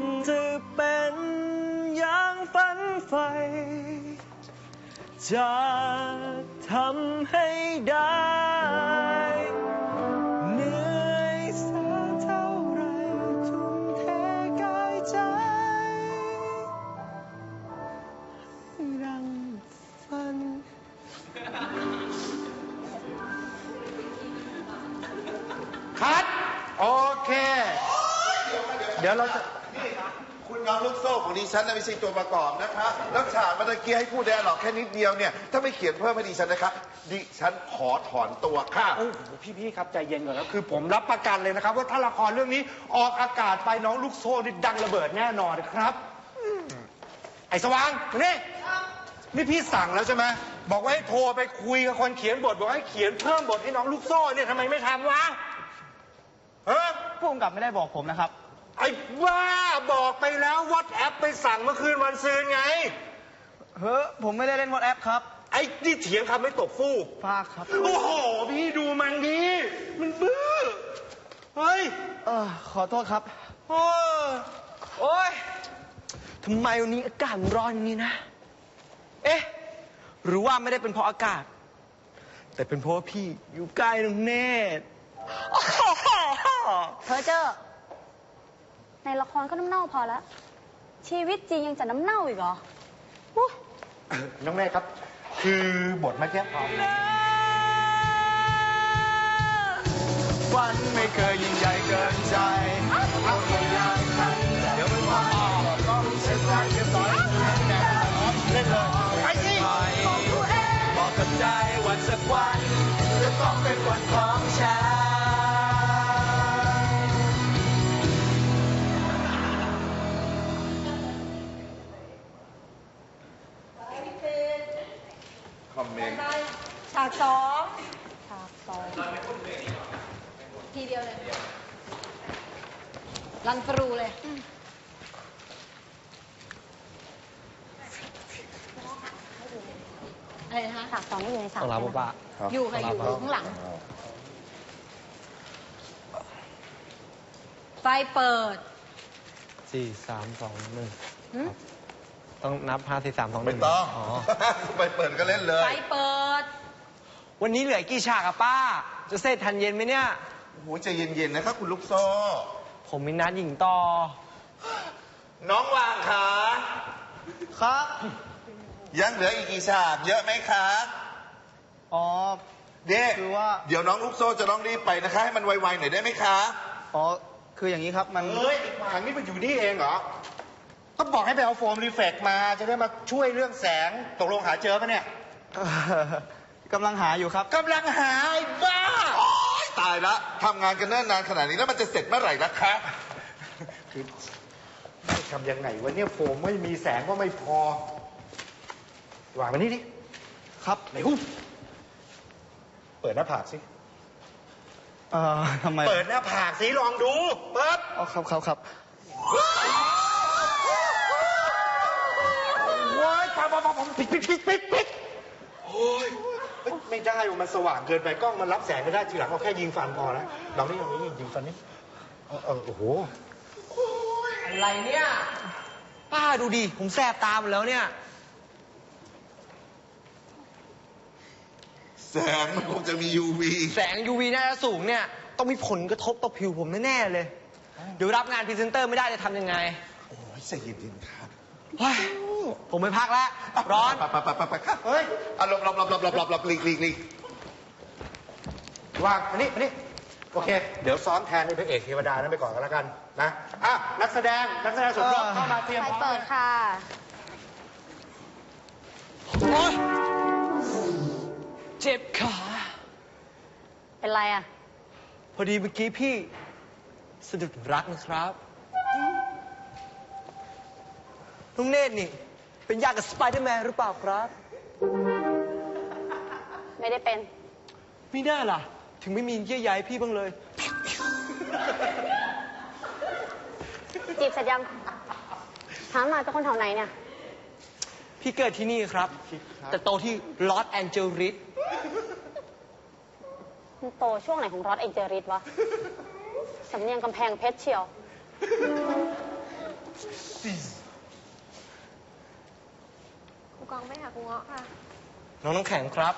นจะเป็นอย่างฝันใฝ่จะทำให้ได้เหนื่อยสักเท่าไรทุ่มเทกายใจให้ดังฝัน คัด โอเค เดี๋ยวเราจะ น้องลูกโซ่ของดิฉันนะไม่ใช่ตัวประกอบนะคะ แล้วฉากเมื่อกี้ให้พูดได้หรอกแค่นิดเดียวเนี่ย ถ้าไม่เขียนเพิ่มให้ดิฉันนะคะดิฉันขอถอนตัวค่ะ โอ้โหพี่ๆครับใจเย็นก่อนนะคือผมรับประกันเลยนะครับ ว่าถ้าละครเรื่องนี้ออกอากาศไปน้องลูกโซ่นี่ดังระเบิดแน่นอนครับไอ้สว่างนี่นี่พี่สั่งแล้วใช่ไหมบอกว่าให้โทรไปคุยกับคนเขียนบทบอกให้เขียนเพิ่มบทให้น้องลูกโซ่เนี่ยทำไมไม่ทำวะฮะผู้กำกับไม่ได้บอกผมนะครับ ไอ้บ้าบอกไปแล้ววอทแอปไปสั่งเมื่อคืนวันซืนไง เฮ้อผมไม่ได้เล่นวอทแอปครับ ไอ้นี่เถียงคำไม่ตกฟู่ฟากครับ โอ้โห พี่ดูมันดีมันบื้อ เฮ้ย เออขอโทษครับ โอ้ยโอ้ยทำไมวันนี้อากาศมันร้อนอย่างนี้นะ เอ๊ะ หรือว่าไม่ได้เป็นเพราะอากาศ แต่เป็นเพราะว่าพี่อยู่ใกล้น้องเนตร เพอเจอร์ ในละครก็น้ำเน่าพอแล้ว ชีวิตจริงยังจะน้ำเน่าอีกเหรออุ๊ยน้องแม่ครับ คือบทเมื่อกี้พอฝันไม่เคยยิ่งใหญ่เกินใจเดี๋ยวมันว่าต้องเช็ดใจจะสอนแน่เล่นเลยไปสิบอกกับใจวันสักวันจะต้องเป็นวันของฉัน คอมเมนต์ฉากสองฉากสองทีเดียวเลย รันปรูเลย อะไรนะคะฉากสองไม่อยู่ในฉากต้องรับใช่ไหมปะอยู่ค่ะอยู่อยู่ข้างหลัง ไฟเปิดสี่สามสองหนึ่งหึ ต้องนับห้าสี่สามสองหไม่นึ่งต้องอ๋อ ไปเปิดก็เล่นเลไฟยเปิด วันนี้เหลือกี่ฉากอะป้า จะเสร็จทันเย็นไหมเนี่ย โอ้โหใจเย็นๆนะครับคุณลูกโซ่ ผมมีนัดหญิงต่อ น้องวางขาครับ ยังเหลืออีกกี่ฉากเยอะไหมคะอ๋อ เด้คือว่า เดี๋ยวน้องลูกโซ่จะต้องรีบไปนะคะ ให้มันไวๆหน่อยได้ไหมคะ อ๋อ คืออย่างนี้ครับ มัน เฮ้ยทางนี้มันอยู่นี่เองเหรอ ก็บอกให้ไปเอาโฟมรีเฟกมาจะได้มาช่วยเรื่องแสงตกลงหาเจอปะเนี่ยเอ่อกำลังหาอยู่ครับ กำลังหาไอ้บ้า โอ๊ยตายละทำงานกันเนิ่นนานขนาดนี้แล้วมันจะเสร็จเมื่อไหร่ล่ะคะคือจะทำยังไงวะเนี่ยโฟมไม่มีแสงก็ไม่พอวางมานี่ดิครับไหนหุ้มเปิดหน้าผากสิ เอ่อทำไมเปิดหน้าผากสิลองดูเปิด อ๋อครับครับครับ ว้าย ปาปาปาปาปิดปิดปิดปิดปิดโอ้ยเฮ้ยไม่ได้ว่ะมันสว่างเกินไปกล้องมันรับแสงไม่ได้ทีหลังเอาแค่ยิงฟันพอนะลองนี่ลองนี่ยิงฟันนี่เออเออโอ้โห อะไรเนี่ย ป้าดูดิ ผมแสบตาหมดแล้วเนี่ย แสงมันคงจะมี UV แสง UV น่าจะสูงเนี่ย ต้องมีผลกระทบต่อผิวผมแน่ ๆ เลย เดี๋ยวรับงานพรีเซนเตอร์ไม่ได้จะทำยังไง โอ้ยใจเย็นๆค่ะ เฮ้ยผมไม่พักแล้ว ร้อน ไปไปไปไปไปเฮ้ยอะหลบหลบหลบหลบหลบหลบหลบหลีกหลีกหลีกวางอันนี้อันนี้โอเค เดี๋ยวซ้อมแทนในพระเอกเทวดานั้นไปก่อนกันแล้วกันนะอะนักแสดงนักแสดงสมทบเออเข้ามาเตรียมพร้อมเปิดค่ะ โอ๊ยเจ็บขา เป็นไรอะ พอดีเมื่อกี้พี่สะดุดรักนะครับ ลุงเนตรนี่ เป็นญาติกับสไปเดอร์แมนหรือเปล่าครับ ไม่ได้เป็น ไม่ได้ล่ะ ถึงไม่มีเยื่อใยพี่บ้างเลย จีบเสร็จยัง ถามหน่อยเป็นคนแถวไหนเนี่ย พี่เกิดที่นี่ครับ แต่โตที่ลอสแอนเจลิสมันโตช่วงไหนของรอดเอ็นเจริสวะ สำเนียงกำแพงเพชรเชียว รูเงาะค่ะ น้องน้ำแข็งครับ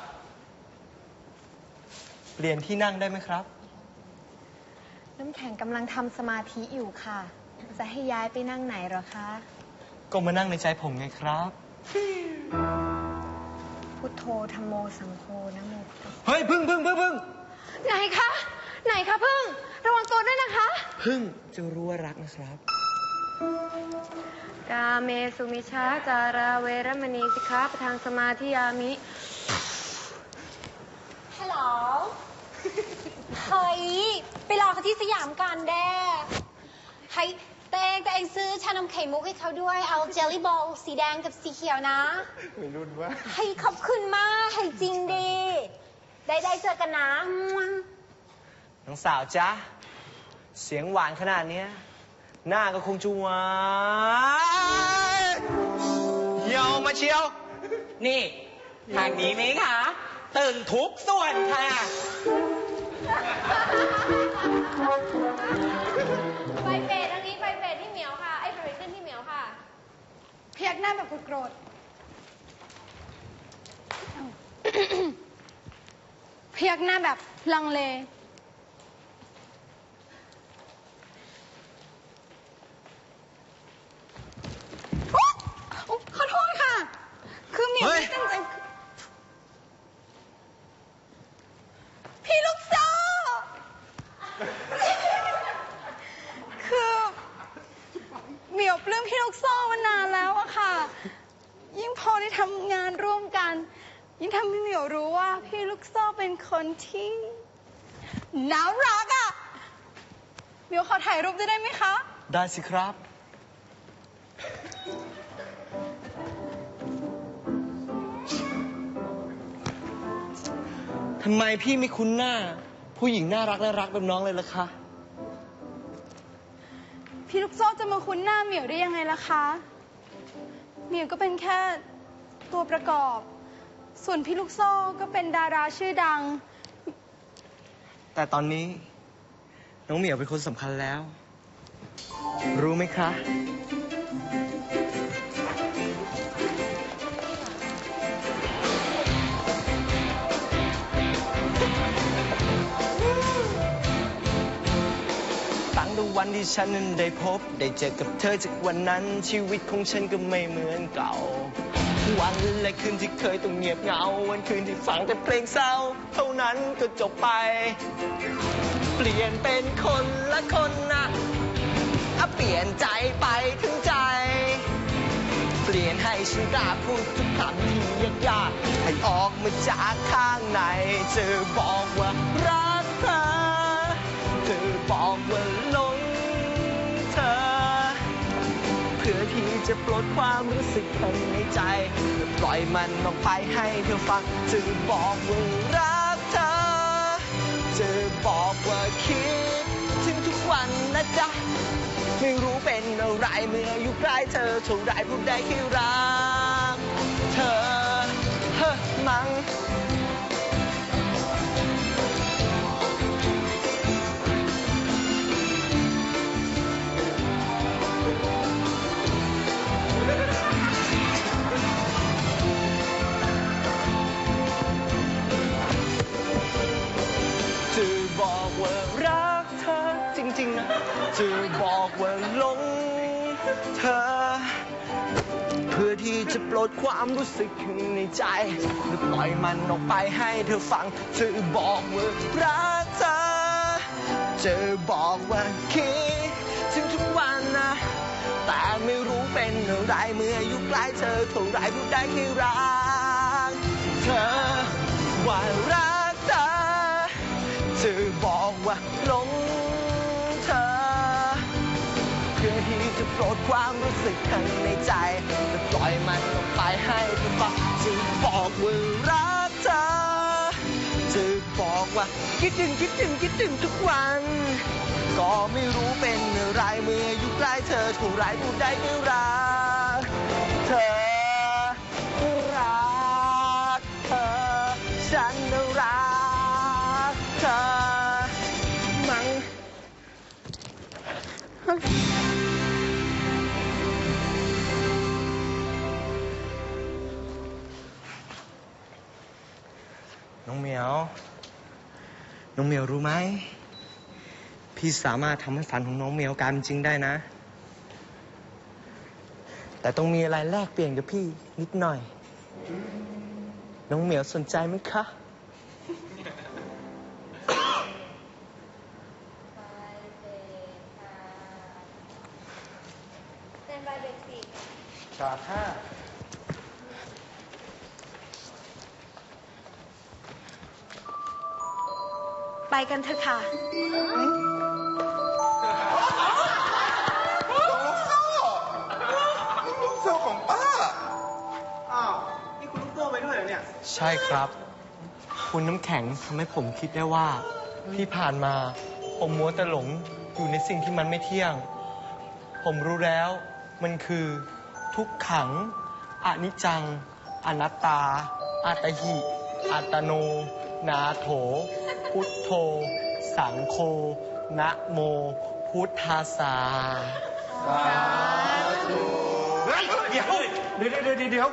เปลี่ยนที่นั่งได้ไหมครับ น้ำแข็งกำลังทำสมาธิอยู่ค่ะ จะให้ย้ายไปนั่งไหนเหรอคะ ก็มานั่งในใจผมไงครับ พุทโธธรรมโมสังโฆนะโมพุทโธเฮ้ยพึ่งพึ่งพึ่งพึ่งไหนคะ ไหนคะพึ่ง ระวังตัวด้วยนะคะ พึ่งจะรู้ว่ารักนะครับ กาเมสุมิชาจาราเวรมณีสิกขาปทางสมาธิยามิ ฮัลโหล เฮ้ย ไปรอเขาที่สยามกันแด้เฮ้ยแต่เองแต่เองซื้อชานมไข่มุกให้เขาด้วย เอาเจลลี่บอลสีแดงกับสีเขียวนะ ไม่รุ่นว่าเฮ้ยขอบคุณมากเฮ้ยจริงดี ได้ได้เจอกันนะมั่วน้องสาวจ๊ะ เสียงหวานขนาดเนี้ย หน้าก็คงจะหวานเหี่ยวมาเชียว นี่ทางนี้ไหมคะตึงทุกส่วนค่ะ ไฟเฟดทางนี้ไฟเฟดที่เหมียวค่ะ ไอ้ไฟเฟดขึ้นที่เหมียวค่ะ พยักหน้าแบบโกรธพยักหน้าแบบลังเล ขอโทษค่ะ คือเหมียว เฮ้ย ไม่ตั้งใจ พี่ลูกโซ่ คือเหมียวปลื้มพี่ลูกโซ่มานานแล้วอะค่ะ ยิ่งพอได้ทำงานร่วมกัน ยิ่งทำให้เหมียวรู้ว่าพี่ลูกโซ่ เป็นคนที่น่ารักอะเหมียวขอถ่ายรูปด้วยได้ไหมคะ ได้สิครับ ทำไมพี่ไม่คุ้นหน้า ผู้หญิงน่ารักและรักแบบน้องเลยล่ะคะ พี่ลูกโซ่จะมาคุ้นหน้าเหมียวได้ยังไงล่ะคะ เหมียวก็เป็นแค่ตัวประกอบ ส่วนพี่ลูกโซ่ก็เป็นดาราชื่อดัง แต่ตอนนี้ น้องเหมียวเป็นคนสำคัญแล้ว รู้ไหมคะตั้งแต่วันที่ฉันนั้นได้พบ ได้เจอกับเธอจากวันนั้น ชีวิตของฉันก็ไม่เหมือนเก่า วันและคืนที่เคยต้องเงียบเหงา วันคืนที่ฟังแต่เพลงเศร้า เท่านั้นก็จบไป เปลี่ยนเป็นคนละคนนะอะเปลี่ยนใจไปถึงใจ เปลี่ยนให้ฉันกล้าพูดทุกคำที่ยากยากๆให้ออกมาจากข้างในเธอบอกว่ารัก ความรู้สึกข้างในใจและปล่อยมันออกไปให้เธอฟังเธอบอกว่ารักเธอเธอบอกว่าคิดถึงทุกวันนะจ๊ะไม่รู้เป็นอะไรเมื่ออยู่ใกล้เธอเท่าไรพูดได้แค่รัก จริงๆนะบอกว่าหลงเธอ เพื่อที่จะปลดความรู้สึกข้างในใจและปล่อยมันออกไปให้เธอฟังเธอบอกว่ารักเธอเธอบอกว่าคิดถึงทุกวันนะ แต่ไม่รู้เป็นอะไรเมื่ออยู่ใกล้เธอเท่าไรพูดได้แค่รักเธอว่ารักเธอ เธอบอกว่าหลง ความรู้สึกข้างในใจและปล่อยมันออกไปให้เธอฟังเธอบอกว่ารักเธอเธอบอกว่าคิดถึงคิดถึงคิดถึงทุกวัน ก็ไม่รู้เป็นอะไรเมื่ออยู่ใกล้เธอเท่าไรพูดได้แค่รักเธอรักเธอฉันรักเธอมั้ง น้องเหมียว น้องเหมียวรู้ไหม พี่สามารถทำให้ฝันของน้องเหมียวกลายเป็นจริงได้นะ แต่ต้องมีอะไรแลกเปลี่ยนกับพี่นิดหน่อย น้องเหมียวสนใจไหมคะ ฉากห้า ไปกันเถอะค่ะลูกโซ่ของป้า อ้าว นี่คุณลูกโซ่ไปด้วยเหรอเนี่ย ใช่ครับ คุณน้ำแข็งทำให้ผมคิดได้ว่า ที่ผ่านมาผมมัวแต่หลงอยู่ในสิ่งที่มันไม่เที่ยง ผมรู้แล้วมันคือทุกขัง อนิจจัง อนัตตา อัตหิ อัตโน นาโถ พุทโธ สังโฆนะโม พุทธาสาเฮ้ยเดี๋ยวเดี๋ยวเดี๋ยวเดี๋ยวเดี๋ยว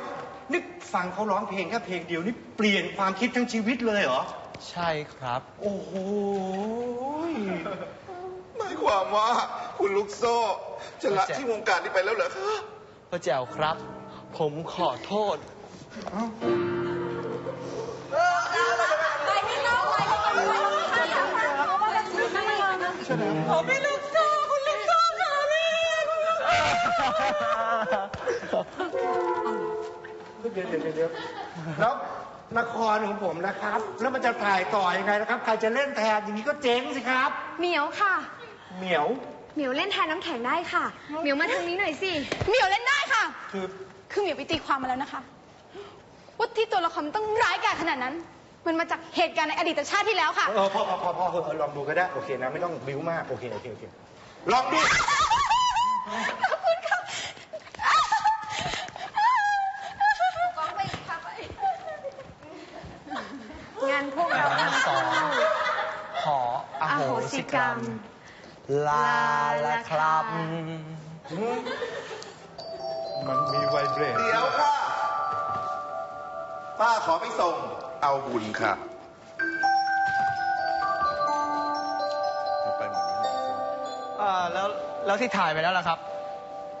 นี่ฟังเขาร้องเพลงแค่เพลงเดียวนี่เปลี่ยนความคิดทั้งชีวิตเลยเหรอ ใช่ครับ โอ้โหหมายความว่าคุณลูกโซ่จะละที่วงการนี้ไปแล้วเหรอคะพ่อแจ๋วครับ ผมขอโทษ เดี๋ยวเดี๋ยวเดี๋ยวเดี๋ยวแล้วละครของผมนะครับ แล้วมันจะถ่ายต่อยังไงนะครับ ใครจะเล่นแทนอย่างนี้ก็เจ๊งสิครับ เหมียวค่ะ เหมียว เหมียวเล่นแทนน้ำแข็งได้ค่ะ เหมียวมาทางนี้หน่อยสิ เหมียวเล่นได้ค่ะ คือ คือเหมียวไปตีความมาแล้วนะคะ ว่าที่ตัวละครมันต้องร้ายกาจขนาดนั้น มันมาจากเหตุการณ์ในอดีตชาติที่แล้วค่ะ เออพอพอพอพอเออลองดูก็ได้ โอเคนะ ไม่ต้องบิ้วมาก โอเค โอเค โอเค ลองดู ขอบคุณค่ะ งานพวกเราทั้งสองขออโหสิกรรม ลาละครับมันมีไวเบรดเดี๋ยวค่ะ ป้าขอไปส่ง เอาบุญค่ะไปหมดแล้วอ่าแล้วแล้วที่ถ่ายไปแล้วล่ะครับ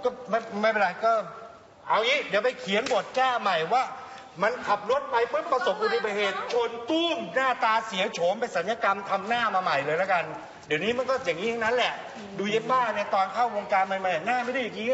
ก็ไม่ไม่เป็นไรก็ เอางี้ เดี๋ยวไปเขียนบทแก้ใหม่ว่า มันขับรถไปปุ๊บประสบอุบัติเหตุชนตุ้มหน้าตาเสียโฉมไปสัญญกรรมทำหน้ามาใหม่เลยแล้วกัน เดี๋ยวนี้มันก็อย่างนี้ทั้งนั้นแหละ ดูเย็บป้าเนี่ยตอนเข้าวงการใหม่ๆหน้าไม่ได้อย่างนี้